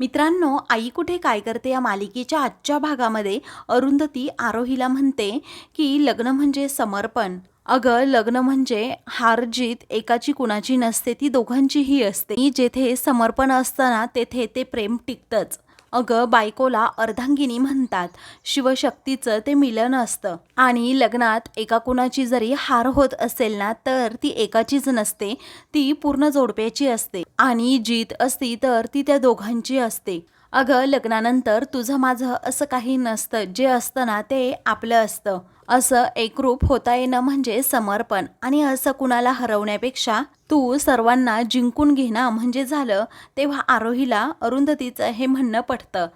मित्रांनो आई कुठे काय करते या मालिकेच्या आजच्या भागामध्ये? अरुंधती आरोहीला म्हणते की लग्न म्हणजे समर्पण. अगं लग्न म्हणजे हार जीत एकाची कुणाची नसते ती दोघांचीही असते. जेथे समर्पण असताना तेथे ते प्रेम टिकतंच. अगं बायकोला अर्धांगिनी म्हणतात. शिवशक्तीचं ते मिलन असतं. आणि लग्नात एका कुणाची जरी हार होत असेल ना तर ती एकाचीच नसते. ती पूर्ण जोडप्याची असते. आणि जीत असती तर ती त्या दोघांची असते. अगं लग्नानंतर तुझं माझं असं काही नसतं. जे असतं ना ते आपलं असतं. असं एकरूप होता येणं म्हणजे समर्पण. आणि असं कुणाला हरवण्यापेक्षा तू सर्वांना जिंकून घेणं म्हणजे झालं तेव्हा आरोहीला अरुंधतीचं हे म्हणणं पटतं.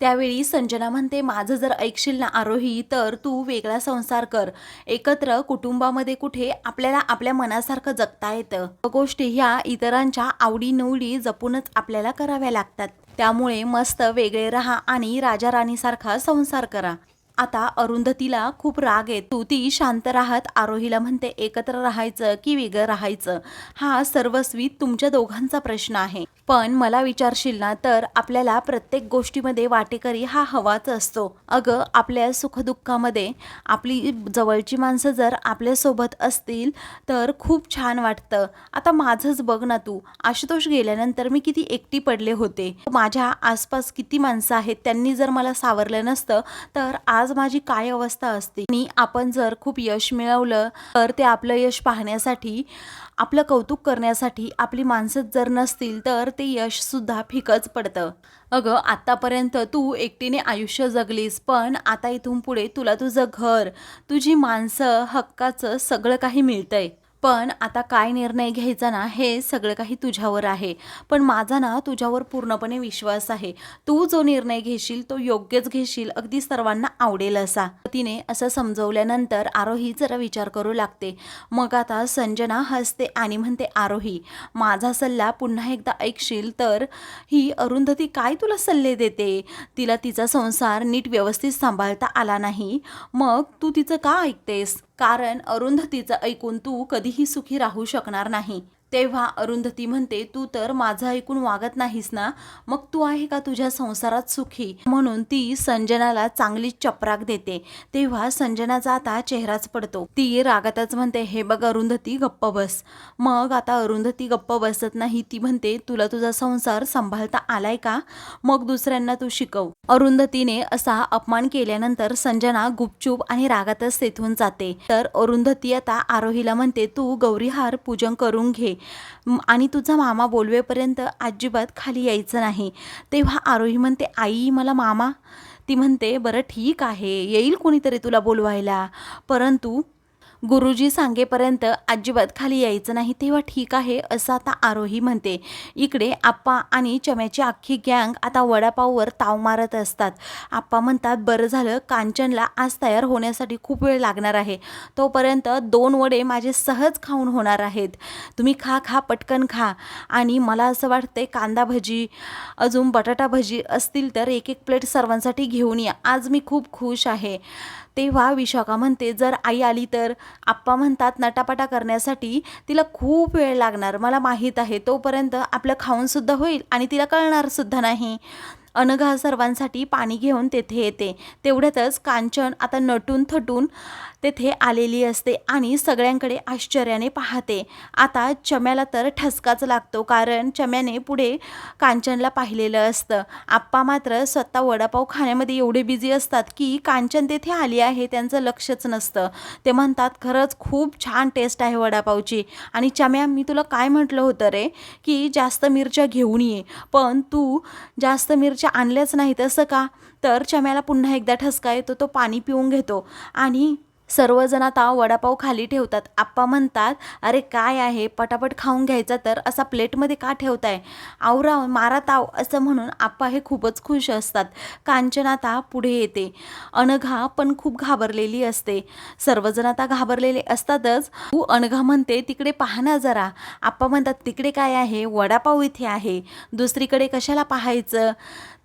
त्यावेळी संजना म्हणते माझं जर ऐकशील ना आरोही तर तू वेगळा संसार कर. एकत्र कुटुंबामध्ये कुठे आपल्याला आपल्या मनासारखं जगता येतं. गोष्टी ह्या इतरांच्या आवडीनिवडी जपूनच आपल्याला कराव्या लागतात. त्यामुळे मस्त वेगळे राहा आणि राजा राणीसारखा संसार करा. आता अरुंधतीला खूप राग आहे तू ती शांत राहत आरोहीला म्हणते एकत्र राहायचं की वेगळं राहायचं? हा सर्वस्वी तुमच्या दोघांचा प्रश्न आहे. पण मला विचारशील ना तर आपल्याला प्रत्येक गोष्टीमध्ये वाटेकरी हा हवाच असतो. अगं आपल्या सुखदुःखामध्ये आपली जवळची माणसं जर आपल्यासोबत असतील तर खूप छान वाटतं. आता माझंच बघ ना तू. आशुतोष गेल्यानंतर मी किती एकटी पडले होते. माझ्या आसपास किती माणसं आहेत त्यांनी जर मला सावरलं नसतं तर आज माझी काय अवस्था असते? आणि आपण जर खूप यश मिळवलं तर ते आपलं यश पाहण्यासाठी आपलं कौतुक करण्यासाठी आपली माणसं जर नसतील तर ते यश सुद्धा फिकच पडतं. अगं आतापर्यंत तू एकटीने आयुष्य जगलीस पण आता इथून पुढे तुला तुझं घर तुझी माणसं हक्काचं सगळं काही मिळतंय. पण आता काय निर्णय घ्यायचा ना हे सगळं काही तुझ्यावर आहे. पण माझा ना तुझ्यावर पूर्णपणे विश्वास आहे. तू जो निर्णय घेशील तो योग्यच घेशील अगदी सर्वांना आवडेल असा. तिने असं समजवल्यानंतर आरोही जरा विचार करू लागते. मग आता संजना हसते आणि म्हणते आरोही माझा सल्ला पुन्हा एकदा ऐकशील तर ही अरुंधती काय तुला सल्ले देते? तिला तिचा संसार नीट व्यवस्थित सांभाळता आला नाही. मग तू तिचं का ऐकतेस? कारण अरुंधतीचं ऐकून तू कधीही सुखी राहू शकणार नाही. तेव्हा अरुंधती म्हणते तू तर माझं ऐकून वागत नाहीस ना? मग तू आहे का तुझ्या संसारात सुखी? म्हणून ती संजनाला चांगली चपराक देते. तेव्हा संजनाचा आता चेहराच पडतो. ती रागातच म्हणते हे बघ अरुंधती गप्प बस. मग आता अरुंधती गप्प बसत नाही. ती म्हणते तुला तुझा संसार सांभाळता आलाय का? मग दुसऱ्यांना तू शिकव. अरुंधतीने असा अपमान केल्यानंतर संजना गुपचूप आणि रागातच तेथून जाते. तर अरुंधती आता आरोहीला म्हणते तू गौरीहार पूजन करून घे. आणि तुझा मामा बोलवेपर्यंत अजिबात खाली यायचं नाही. तेव्हा आरोही म्हणते आई मला मामा. ती म्हणते बरं ठीक आहे. येईल कोणीतरी तुला बोलवायला. परंतु गुरुजी सांगेपर्यंत अजिबात खाली यायचं नाही तेव्हा ठीक आहे असं आता आरोही म्हणते. इकडे आप्पा आणि चम्याची अख्खी गँग आता वडापाववर ताव मारत असतात. आप्पा म्हणतात बरं झालं कांचनला आज तयार होण्यासाठी खूप वेळ लागणार आहे. तोपर्यंत दोन वडे माझे सहज खाऊन होणार आहेत. तुम्ही खा खा पटकन खा. आणि मला असं वाटते कांदा भजी अजून बटाटा भजी असतील तर एक एक प्लेट सर्वांसाठी घेऊन या. आज मी खूप खुश आहे. तेव्हा विशाखा म्हणते जर आई आली तर आप्पा म्हणतात नटापटा करण्यासाठी तिला खूप वेळ लागणार. मला माहीत आहे तोपर्यंत आपलं खाऊनसुद्धा होईल आणि तिला कळणारसुद्धा नाही. अनघा सर्वांसाठी पाणी घेऊन तेथे येते. तेवढ्यातच कांचन आता नटून थटून तेथे आलेली असते आणि सगळ्यांकडे आश्चर्याने पाहते. आता चम्याला तर ठसकाच लागतो कारण चम्याने पुढे कांचनला पाहिलेलं असतं. आप्पा मात्र स्वतः वडापाव खाण्यामध्ये एवढे बिझी असतात की कांचन तेथे आली आहे त्यांचं लक्षच नसतं. ते म्हणतात खरंच खूप छान टेस्ट आहे वडापावची. आणि चम्या मी तुला काय म्हटलं होतं रे की जास्त मिरच्या घेऊन ये पण तू जास्त मिरच्या आणल्याच नाही तसं का? तर चम्याला पुन्हा एकदा ठसका येतो तो पाणी पिऊन घेतो. आणि सर्वजण आता वडापाव खाली ठेवतात. आप्पा म्हणतात अरे काय आहे? पटापट खाऊन घ्यायचा तर असा प्लेटमध्ये का ठेवताय? आवरा मारा ताव असं म्हणून आप्पा हे खूपच खुश असतात. कांचन आता पुढे येते. अनघा पण खूप घाबरलेली असते. सर्वजण आता घाबरलेले असतातच. तू अनघा म्हणते तिकडे पाहना ना जरा. आप्पा म्हणतात तिकडे काय आहे? वडापाव इथे आहे. दुसरीकडे कशाला पाहायचं?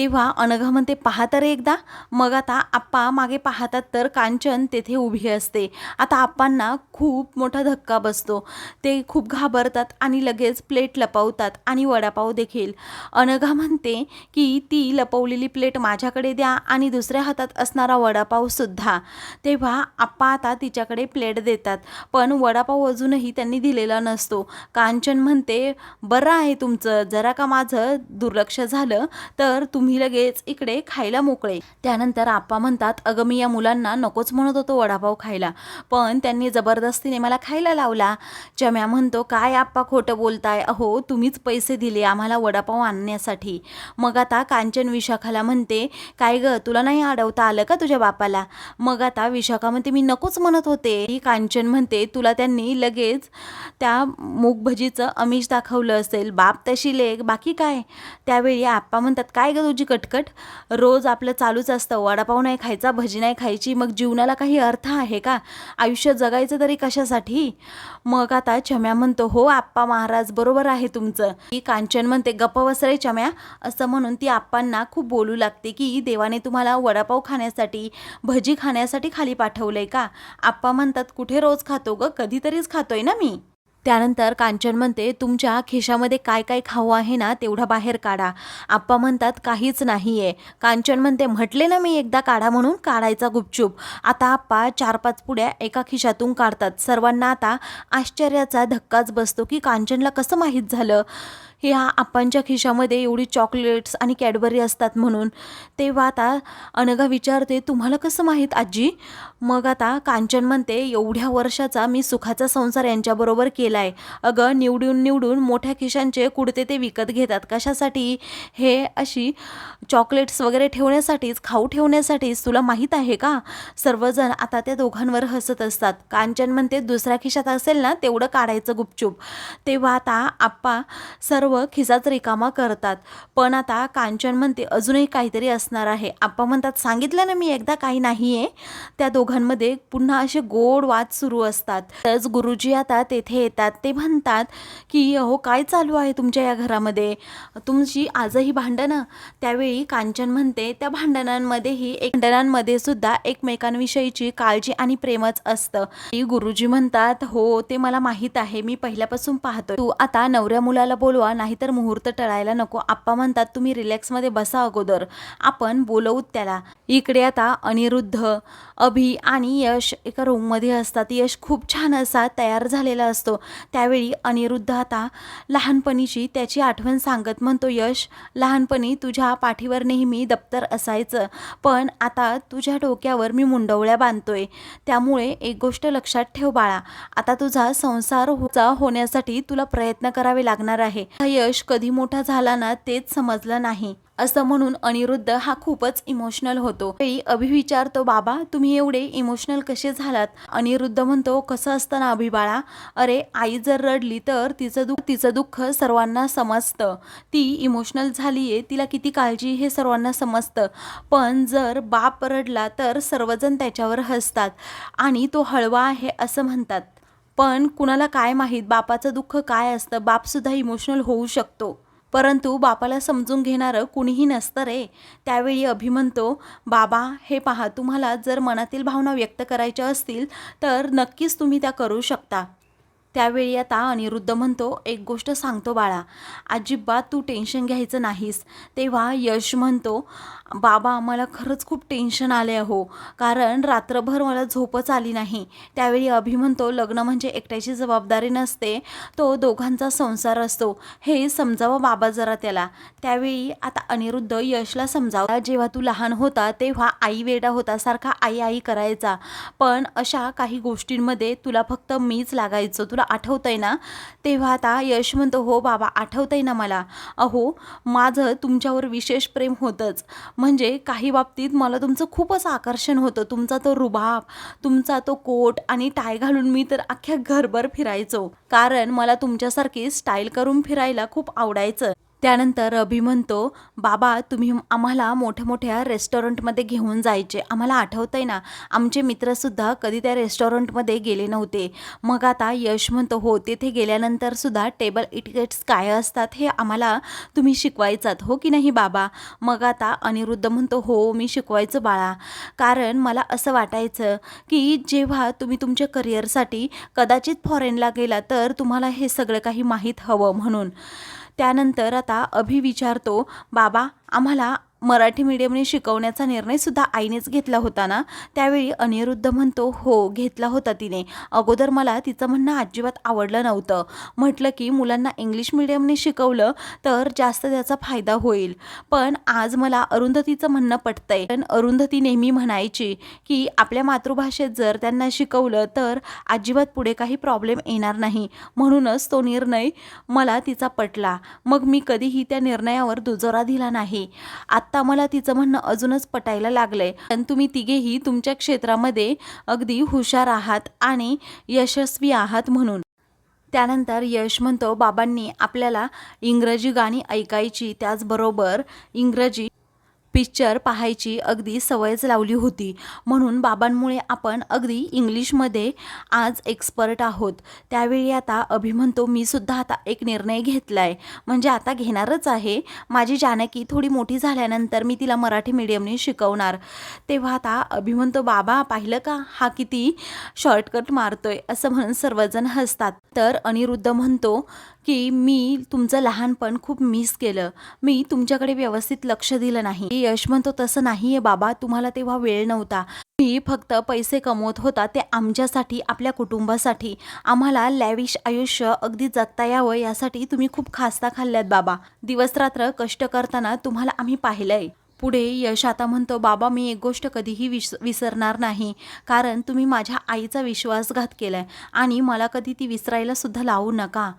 तेव्हा अनघा म्हणते पाहा तर एकदा. मग आता आप्पा मागे पाहतात तर कांचन तेथे उभी असते. आता आप्पांना खूप मोठा धक्का बसतो. ते खूप घाबरतात आणि लगेच प्लेट लपवतात आणि वडापाव देखील. अनघा म्हणते की ती लपवलेली प्लेट माझ्याकडे द्या आणि दुसऱ्या हातात असणारा वडापावसुद्धा तेव्हा आप्पा आता तिच्याकडे प्लेट देतात. पण वडापाव अजूनही त्यांनी दिलेला नसतो. कांचन म्हणते बरं आहे तुमचं. जरा का माझं दुर्लक्ष झालं तर तुम्ही लगेच इकडे खायला मोकळे. त्यानंतर आप्पा म्हणतात अगं मी या मुलांना नकोच म्हणत होतो वडापाव खायला. पण त्यांनी जबरदस्तीने मला खायला लावला. चम्या म्हणतो काय आप्पा खोटं बोलताय? अहो तुम्हीच पैसे दिले आम्हाला वडापाव आणण्यासाठी. मग आता कांचन विशाखाला म्हणते काय ग तुला नाही अडवता आलं का तुझ्या बापाला? मग आता विशाखा म्हणते मी नकोच म्हणत होते. कांचन म्हणते तुला त्यांनी लगेच त्या मूगभजीचं अमिष दाखवलं असेल. बाप तशी लेख बाकी काय? त्यावेळी आप्पा म्हणतात काय गं तुझी कटकट रोज आपलं चालूच असतं. वडापाव नाही खायचा भजी नाही खायची मग जीवनाला काही अर्थ आहे का? आयुष्य जगायचं तरी कशासाठी? मग आता चम्या म्हणतो हो आप्पा महाराज बरोबर आहे तुमचं. ही कांचन म्हणते गप्प वसरे चम्या. असं म्हणून ती आप्पांना खूप बोलू लागते की देवाने तुम्हाला वडापाव खाण्यासाठी भजी खाण्यासाठी खाली पाठवलंय का? आप्पा म्हणतात कुठे रोज खातो ग? कधीतरीच खातोय ना मी. त्यानंतर कांचन म्हणते तुमच्या खिशामध्ये काय काय खाऊ आहे ना तेवढा बाहेर काढा. आप्पा म्हणतात काहीच नाही आहे कांचन म्हणते म्हटले ना मी एकदा काढा म्हणून काढायचा गुपचूप. आता आप्पा चार पाच पुड्या एका खिशातून काढतात. सर्वांना आता आश्चर्याचा धक्काच बसतो की कांचनला कसं माहीत झालं? ह्या आप्पांच्या खिशामध्ये एवढी चॉकलेट्स आणि कॅडबरी असतात म्हणून. तेव्हा आता अनघा विचारते तुम्हाला कसं माहीत आजी मग आता कांचन म्हणते एवढ्या वर्षाचा मी सुखाचा संसार यांच्याबरोबर केला आहे अगं निवडून निवडून मोठ्या खिशांचे कुडते ते विकत घेतात. कशासाठी? हे अशी चॉकलेट्स वगैरे ठेवण्यासाठीच खाऊ ठेवण्यासाठीच तुला माहीत आहे का? सर्वजण आता त्या दोघांवर हसत असतात. कांचन म्हणते दुसऱ्या खिशात असेल ना तेवढं काढायचं गुपचूप. तेव्हा आता आप्पा सर्व खिसाच रिकामा करतात. पण आता कांचन म्हणते अजूनही काहीतरी असणार आहे. आप्पा म्हणतात सांगितलं ना मी एकदा काही नाही आहे त्या दोघांमध्ये पुन्हा असे गोड वाद सुरू असतात. तरच गुरुजी आता तेथे येतात. ते म्हणतात की अहो काय चालू आहे तुमच्या या घरामध्ये? तुमची आजही भांडणं? त्यावेळी कांचन म्हणते त्या भांडणांमध्येही एक भांडणांमध्ये सुद्धा एकमेकांविषयीची काळजी आणि प्रेमच असतं. गुरुजी म्हणतात हो ते मला माहीत आहे. मी पहिल्यापासून पाहतो तू आता नवऱ्या मुलाला बोलवा नाहीतर मुहूर्त टळायला नको. आप्पा म्हणतात तुम्ही रिलॅक्समध्ये बसा अगोदर. आपण बोलवूत त्याला. इकडे आता अनिरुद्ध अभि आणि यश एका रूममध्ये असतात. यश खूप छान असा तयार झालेला असतो. त्यावेळी अनिरुद्ध आता लहानपणीची त्याची आठवण सांगत म्हणतो यश लहानपणी तुझ्या पाठीवर नेहमी दप्तर असायचं पण आता तुझ्या डोक्यावर मी मुंडवळ्या बांधतोय. त्यामुळे एक गोष्ट लक्षात ठेव बाळा. आता तुझा संसार होचा होण्यासाठी तुला प्रयत्न करावे लागणार आहे. यश कधी मोठा झाला ना तेच समजलं नाही. असं म्हणून अनिरुद्ध हा खूपच इमोशनल होतो. वेळी अभि विचारतो बाबा तुम्ही एवढे इमोशनल कसे झालात? अनिरुद्ध म्हणतो कसं असतं ना अभिबाळा अरे आई जर रडली तर तिचं दुःख तिचं दुःख सर्वांना समजतं. ती इमोशनल झाली आहे तिला किती काळजी हे सर्वांना समजतं. पण जर बाप रडला तर सर्वजण त्याच्यावर हसतात आणि तो हळवा आहे असं म्हणतात. पण कुणाला काय माहीत बापाचं दुःख काय असतं बापसुद्धा इमोशनल होऊ शकतो. परंतु बापाला समजून घेणारं कुणीही नसतं रे. त्यावेळी अभि म्हणतो बाबा हे पहा तुम्हाला जर मनातील भावना व्यक्त करायच्या असतील तर नक्कीच तुम्ही त्या करू शकता. त्यावेळी आता अनिरुद्ध म्हणतो एक गोष्ट सांगतो बाळा अजिबात तू टेन्शन घ्यायचं नाहीस. तेव्हा यश म्हणतो बाबा मला खरंच खूप टेन्शन आले हो कारण रात्रभर मला झोपच आली नाही. त्यावेळी अभि म्हणतो लग्न म्हणजे एकट्याची जबाबदारी नसते तो दोघांचा संसार असतो. हे समजावं बाबा जरा त्याला. त्यावेळी आता अनिरुद्ध यशला समजावला जेव्हा तू लहान होता तेव्हा आई वेडा होता सारखा आई आई करायचा. पण अशा काही गोष्टींमध्ये तुला फक्त मीच लागायचो तुला आठवतंय ना? तेव्हा आता यश म्हणतो हो बाबा आठवतंय ना मला. अहो माझं तुमच्यावर विशेष प्रेम होतंच. म्हणजे काही बाबतीत मला तुमचं खूपच आकर्षण होतं. तुमचा तो रुबाब तुमचा तो कोट आणि टाय घालून मी तर अख्ख्या घरभर फिरायचो. कारण मला तुमच्यासारखी स्टाईल करून फिरायला खूप आवडायचं. त्यानंतर अभि म्हणतो बाबा तुम्ही आम्हाला मोठ्या मोठ्या रेस्टॉरंटमध्ये घेऊन जायचे. आम्हाला आठवतं आहे ना आमचे मित्रसुद्धा कधी त्या रेस्टॉरंटमध्ये गेले नव्हते. मग आता यश म्हणतो हो तेथे गेल्यानंतरसुद्धा टेबल इटिकेट्स काय असतात हे आम्हाला तुम्ही शिकवायचात हो की नाही बाबा? मग आता अनिरुद्ध म्हणतो हो मी शिकवायचं बाळा. कारण मला असं वाटायचं की जेव्हा तुम्ही तुमच्या करिअरसाठी कदाचित फॉरेनला गेला तर तुम्हाला हे सगळं काही माहीत हवं म्हणून. त्यानंतर आता अभि विचारतो बाबा आम्हाला मराठी मीडियमने शिकवण्याचा निर्णयसुद्धा आईनेच घेतला होता ना? त्यावेळी अनिरुद्ध म्हणतो हो घेतला होता तिने. अगोदर मला तिचं म्हणणं अजिबात आवडलं नव्हतं. म्हटलं की मुलांना इंग्लिश मिडियमने शिकवलं तर जास्त त्याचा फायदा होईल. पण आज मला अरुंधतीचं म्हणणं पटतंय. पण अरुंधती नेहमी म्हणायची की आपल्या मातृभाषेत जर त्यांना शिकवलं तर अजिबात पुढे काही प्रॉब्लेम येणार नाही. म्हणूनच तो निर्णय मला तिचा पटला. मग मी कधीही त्या निर्णयावर दुजोरा दिला नाही. आत्ता मला तिचं म्हणणं अजूनच पटायला लागलंय. पण तुम्ही तिघेही तुमच्या क्षेत्रामध्ये अगदी हुशार आहात आणि यशस्वी आहात म्हणून. त्यानंतर यश म्हणतो बाबांनी आपल्याला इंग्रजी गाणी ऐकायची त्याचबरोबर इंग्रजी पिक्चर पाहायची अगदी सवयच लावली होती. म्हणून बाबांमुळे आपण अगदी इंग्लिशमध्ये आज एक्सपर्ट आहोत. त्यावेळी आता अभि म्हणतो मी सुद्धा आता एक निर्णय घेतला आहे म्हणजे आता घेणारच आहे. माझी जानकी थोडी मोठी झाल्यानंतर मी तिला मराठी मीडियमने शिकवणार. तेव्हा आता अभि म्हणतो बाबा पाहिलं का? हा किती शॉर्टकट मारतोय असं म्हणून सर्वजण हसतात. तर अनिरुद्ध म्हणतो की मी तुमचं लहानपण खूप मिस केलं. मी तुमच्याकडे व्यवस्थित लक्ष दिलं नाही. यश म्हणतो तसं नाही आहे बाबा तुम्हाला तेव्हा वेळ नव्हता. मी फक्त पैसे कमवत होता ते आमच्यासाठी आपल्या कुटुंबासाठी. आम्हाला लॅविश आयुष्य अगदी जगता यावं यासाठी तुम्ही खूप खास्ता खाल्ल्यात बाबा. दिवसरात्र कष्ट करताना तुम्हाला आम्ही पाहिलंय. पुढे यश आता म्हणतो बाबा मी एक गोष्ट कधीही विस विसरणार नाही. कारण तुम्ही माझ्या आईचा विश्वासघात केला आहे आणि मला कधी ती विसरायलासुद्धा लावू नका.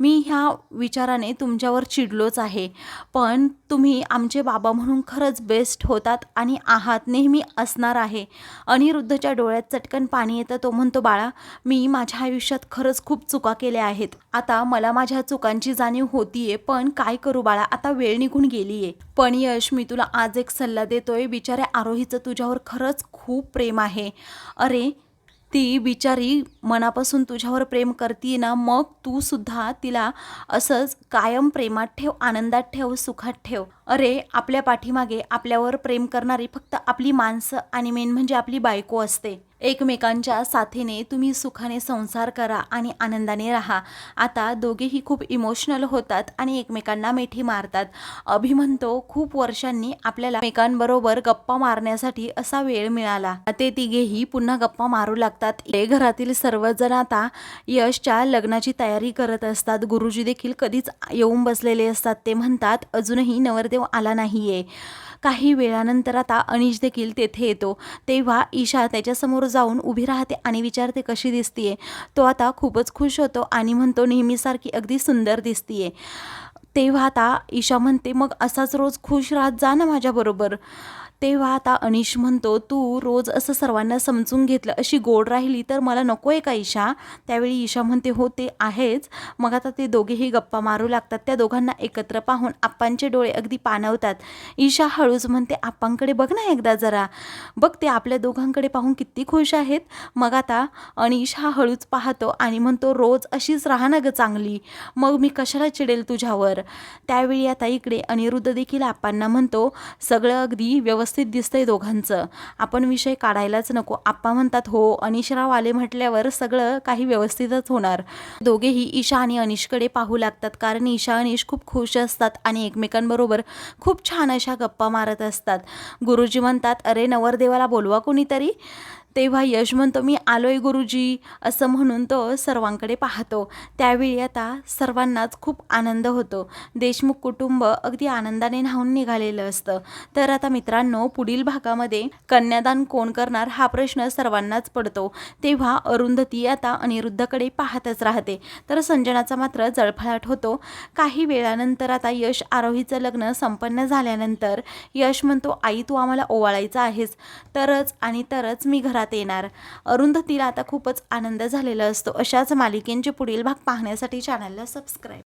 मी ह्या विचाराने तुमच्यावर चिडलोच आहे. पण तुम्ही आमचे बाबा म्हणून खरंच बेस्ट होतात आणि आहात नेहमी असणार आहे. अनिरुद्धच्या डोळ्यात चटकन पाणी येतं. तो म्हणतो बाळा मी माझ्या आयुष्यात खरंच खूप चुका केल्या आहेत. आता मला माझ्या चुकांची जाणीव होतीये पण काय करू बाळा? आता वेळ निघून गेली आहे पण यश मी तुला आज एक सल्ला देतोय बिचाऱ्या आरोहीचं तुझ्यावर खरंच खूप प्रेम आहे. अरे ती बिचारी मनापासून तुझ्यावर प्रेम करते ना मग तू सुद्धा तिला असंच कायम प्रेमात ठेव आनंदात ठेव सुखात ठेव. अरे आपल्या पाठीमागे आपल्यावर प्रेम करणारी फक्त आपली माणसं आणि मेन म्हणजे आपली बायको असते. एकमेकांच्या साथीने तुम्ही सुखाने संसार करा आणि आनंदाने राहा. आता दोघेही खूप इमोशनल होतात आणि एकमेकांना मिठी मारतात. अभि म्हणतो खूप वर्षांनी आपल्याला एकमेकांबरोबर गप्पा मारण्यासाठी असा वेळ मिळाला. ते तिघेही पुन्हा गप्पा मारू लागतात. हे घरातील सर्वजण आता यशच्या लग्नाची तयारी करत असतात. गुरुजी देखील कधीच येऊन बसलेले असतात. ते म्हणतात अजूनही नवरदेव आला नाही आहे काही वेळानंतर आता अनिश देखील तेथे येतो. तेव्हा ईशा त्याच्यासमोर जाऊन उभी राहते आणि विचारते कशी दिसतीये. तो आता खूपच खुश होतो आणि म्हणतो नेहमीसारखी अगदी सुंदर दिसतीये. तेव्हा आता ईशा म्हणते मग असाच रोज खुश राहत जा ना माझ्याबरोबर. तेव्हा आता अनिश म्हणतो तू रोज असं सर्वांना समजून घेतलं अशी गोड राहिली तर मला नको आहे का ईशा? त्यावेळी ईशा म्हणते हो ते आहेच. मग आता ते दोघेही गप्पा मारू लागतात. त्या दोघांना एकत्र पाहून आप्पांचे डोळे अगदी पाणवतात ईशा हळूच म्हणते आप्पांकडे बघ ना एकदा जरा. बघ ते आपल्या दोघांकडे पाहून किती खुश आहेत. मग आता अनिश हा हळूच पाहतो आणि म्हणतो रोज अशीच राहा ना गं चांगली. मग मी कशाला चिडेल तुझ्यावर? त्यावेळी आता इकडे अनिरुद्ध देखील आप्पांना म्हणतो सगळं अगदी व्यवस्थित दिसतंय दोघांचं. आपण विषय काढायलाच नको. आप्पा म्हणतात हो. अनिशराव आले म्हटल्यावर सगळं काही व्यवस्थितच होणार. दोघेही ईशा आणि अनिशकडे पाहू लागतात कारण ईशा अनिश खूप खुश असतात आणि एकमेकांबरोबर खूप छान अशा गप्पा मारत असतात. गुरुजी म्हणतात अरे नवरदेवाला बोलवा कोणीतरी. तेव्हा यश म्हणतो मी आलोय गुरुजी असं म्हणून तो सर्वांकडे पाहतो. त्यावेळी आता सर्वांनाच खूप आनंद होतो. देशमुख कुटुंब अगदी आनंदाने न्हावून निघालेलं असतं. तर आता मित्रांनो पुढील भागामध्ये कन्यादान कोण करणार हा प्रश्न सर्वांनाच पडतो. तेव्हा अरुंधती आता अनिरुद्धकडे पाहतच राहते. तर संजनाचा मात्र जळफळाट होतो. काही वेळानंतर आता यश आरोहीचं लग्न संपन्न झाल्यानंतर यश म्हणतो आई तू आम्हाला ओवाळायचं आहेस. तरच आणि तरच मी घरात येणार. अरुंधतीला आता खूपच आनंद झालेला असतो. अशाच मालिकेंचे पुढील भाग पाहण्यासाठी चॅनलला सबस्क्राईब